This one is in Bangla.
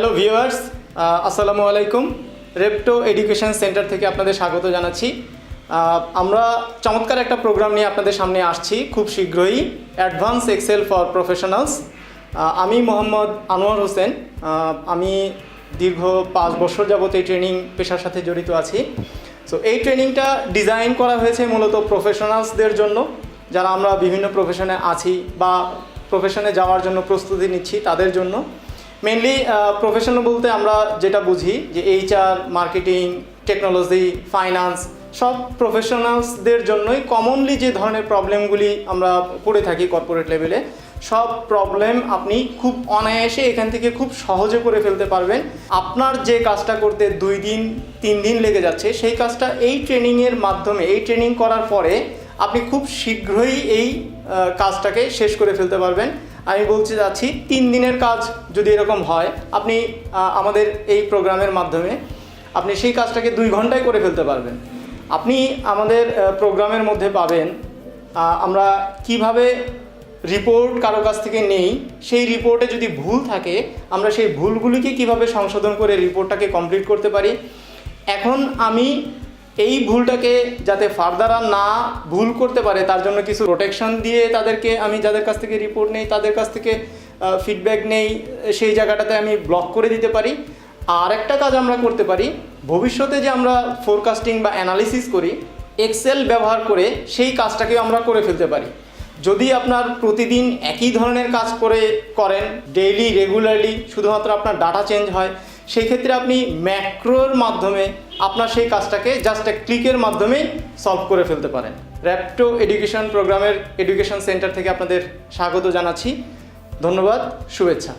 হ্যালো ভিউয়ার্স আসসালামু আলাইকুম রেপটো এডুকেশন সেন্টার থেকে আপনাদের স্বাগত জানাচ্ছি। আমরা চমৎকার একটা প্রোগ্রাম নিয়ে আপনাদের সামনে আসছি, খুব শীঘ্রই। অ্যাডভান্স এক্সেল ফর প্রফেশনালস আমি মোহাম্মদ আনোয়ার হোসেন। আমি দীর্ঘ পাঁচ বছর যাবত এই ট্রেনিং পেশার সাথে জড়িত আছি। সো এই ট্রেনিংটা ডিজাইন করা হয়েছে মূলত প্রফেশনালসদের জন্য। যারা আমরা বিভিন্ন প্রফেশনে আছি বা প্রফেশনে যাওয়ার জন্য প্রস্তুতি নিচ্ছি তাদের জন্য। মেনলি প্রফেশনাল বলতে আমরা যেটা বুঝি যে এইচআর মার্কেটিং টেকনোলজি ফাইন্যান্স সব প্রফেশনালসদের জন্যই কমনলি যে ধরনের প্রবলেমগুলি আমরা পড়ে থাকি কর্পোরেট লেভেলে সব প্রবলেম আপনি খুব অনায়াসে এখান থেকে খুব সহজে করে ফেলতে পারবেন। আপনার যে কাজটা করতে দুই দিন, তিন দিন লেগে যাচ্ছে, সেই কাজটা এই ট্রেনিংয়ের মাধ্যমে, এই ট্রেনিং করার পরে আপনি খুব শীঘ্রই এই কাজটাকে শেষ করে ফেলতে পারবেন। আমি বলতে যাচ্ছি, তিন দিনের কাজ যদি এরকম হয়, আপনি আমাদের এই প্রোগ্রামের মাধ্যমে আপনি সেই কাজটাকে দুই ঘন্টায় করে ফেলতে পারবেন। আপনি আমাদের প্রোগ্রামের মধ্যে পাবেন আমরা কীভাবে রিপোর্ট কারও কাছ থেকে নেই, সেই রিপোর্টে যদি ভুল থাকে, আমরা সেই ভুলগুলিকে কীভাবে সংশোধন করে রিপোর্টটাকে কমপ্লিট করতে পারি? এখন আমি এই ভুলটাকে যাতে ফার্দার আর না ভুল করতে পারে, তার জন্য কিছু প্রোটেকশন দিয়ে তাদেরকে আমি যাদের কাছ থেকে রিপোর্ট নেই, তাদের কাছ থেকে ফিডব্যাক নেই, সেই জায়গাটাতে আমি ব্লক করে দিতে পারি। আর একটা কাজ আমরা করতে পারি, ভবিষ্যতে যে আমরা ফোরকাস্টিং বা অ্যানালিসিস করি এক্সেল ব্যবহার করে সেই কাজটাকে আমরা করে ফেলতে পারি। যদি আপনার প্রতিদিন একই ধরনের কাজ করে করেন ডেইলি রেগুলারলি শুধুমাত্র আপনার ডাটা চেঞ্জ হয় সেই ক্ষেত্রে আপনি ম্যাক্রোর মাধ্যমে আপনার সেই কাজটাকে জাস্ট এক ক্লিকের মাধ্যমে সলভ করে ফেলতে পারেন। র্যাপটো এডুকেশন প্রোগ্রামের এডুকেশন সেন্টার থেকে আপনাদের স্বাগত জানাচ্ছি। ধন্যবাদ, শুভেচ্ছা।